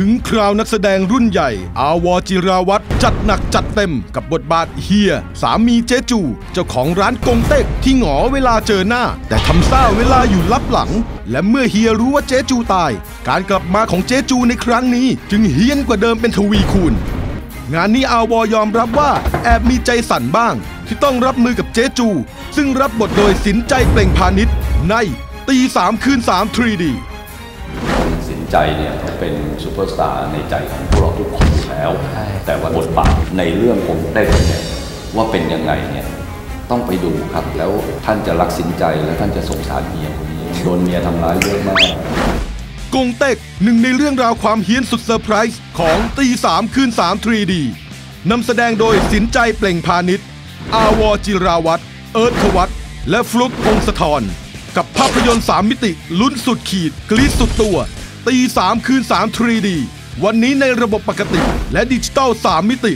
ถึงคราวนักแสดงรุ่นใหญ่ อาวอจิราวัตรจัดหนักจัดเต็มกับบทบาทเฮีย สามีเจ๊จู เจ้าของร้านกงเต็กที่หงอเวลาเจอหน้า แต่ทำซ่าเวลาอยู่ลับหลัง และเมื่อเฮียรู้ว่าเจ๊จูตาย การกลับมาของเจ๊จูในครั้งนี้ จึงเฮี้ยนกว่าเดิมเป็นทวีคูณงานนี้อาวอยอมรับว่าแอบมีใจสั่นบ้าง ที่ต้องรับมือกับเจ๊จู ซึ่งรับบทโดยสินใจเปล่งพาณิชย์ในตีสามคืนสาม 3D สิน ใจเนี่ยเขาเป็นซูเปอร์สตาร์ในใจของพวกเราทุกคนอยู่แล้ว แต่ว่าบทบาทในเรื่องผมได้เนี่ยว่าเป็นยังไงเนี่ยต้องไปดูครับแล้วท่านจะรักสินใจและท่านจะสงสารเมียคนนี้โดนเมียทำร้ายเยอะมากกงเต็กหนึ่งในเรื่องราวความเฮี้ยนสุดเซอร์ไพรส์ของตีสามคืนสาม 3D นำแสดงโดยสินใจเปล่งพาณิชย์อาวอจิราวัตรเอิร์ธวัตรและฟลุกพงศธรกับภาพยนตร์3มิติลุ้นสุดขีดกรีดสุดตัว ตี3คืน3 3D วันนี้ในระบบปกติและดิจิตอล3 มิติ